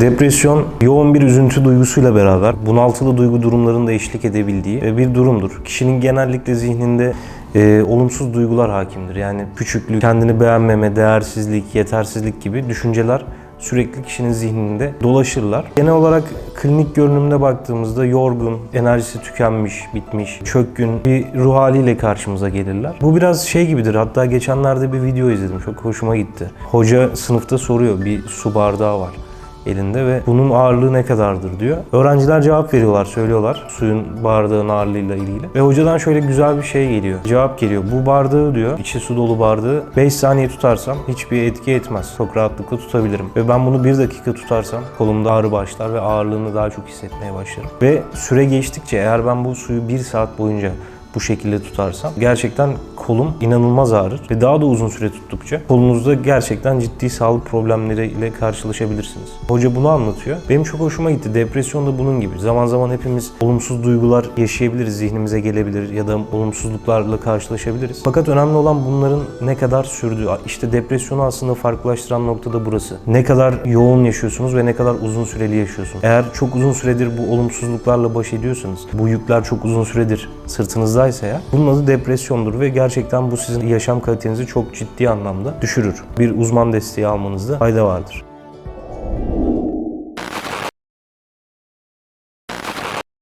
Depresyon yoğun bir üzüntü duygusuyla beraber bunaltılı duygu durumlarında eşlik edebildiği e, bir durumdur. Kişinin genellikle zihninde e, olumsuz duygular hakimdir. Yani küçüklük, kendini beğenmeme, değersizlik, yetersizlik gibi düşünceler sürekli kişinin zihninde dolaşırlar. Genel olarak klinik görünümüne baktığımızda yorgun, enerjisi tükenmiş, bitmiş, çökkün bir ruh haliyle karşımıza gelirler. Bu biraz şey gibidir. Hatta geçenlerde bir video izledim. Çok hoşuma gitti. Hoca sınıfta soruyor. Bir su bardağı var elinde ve bunun ağırlığı ne kadardır diyor. Öğrenciler cevap veriyorlar, söylüyorlar suyun bardağın ağırlığıyla ilgili. Ve hocadan şöyle güzel bir şey geliyor. Cevap geliyor. Bu bardağı diyor, içi su dolu bardağı 5 saniye tutarsam hiçbir etki etmez. Çok rahatlıkla tutabilirim. Ve ben bunu 1 dakika tutarsam kolumda ağrı başlar ve ağırlığını daha çok hissetmeye başlarım. Ve süre geçtikçe eğer ben bu suyu 1 saat boyunca bu şekilde tutarsam gerçekten kolum inanılmaz ağrır ve daha da uzun süre tuttukça kolunuzda gerçekten ciddi sağlık problemleriyle karşılaşabilirsiniz. Hoca bunu anlatıyor. Benim çok hoşuma gitti. Depresyon da bunun gibi. Zaman zaman hepimiz olumsuz duygular yaşayabiliriz, zihnimize gelebilir ya da olumsuzluklarla karşılaşabiliriz. Fakat önemli olan bunların ne kadar sürdüğü. İşte depresyonu aslında farklılaştıran nokta da burası. Ne kadar yoğun yaşıyorsunuz ve ne kadar uzun süreli yaşıyorsunuz. Eğer çok uzun süredir bu olumsuzluklarla baş ediyorsanız, bu yükler çok uzun süredir sırtınızdaysa ya, bunun adı depresyondur ve gerçekten bu sizin yaşam kalitenizi çok ciddi anlamda düşürür. Bir uzman desteği almanızda fayda vardır.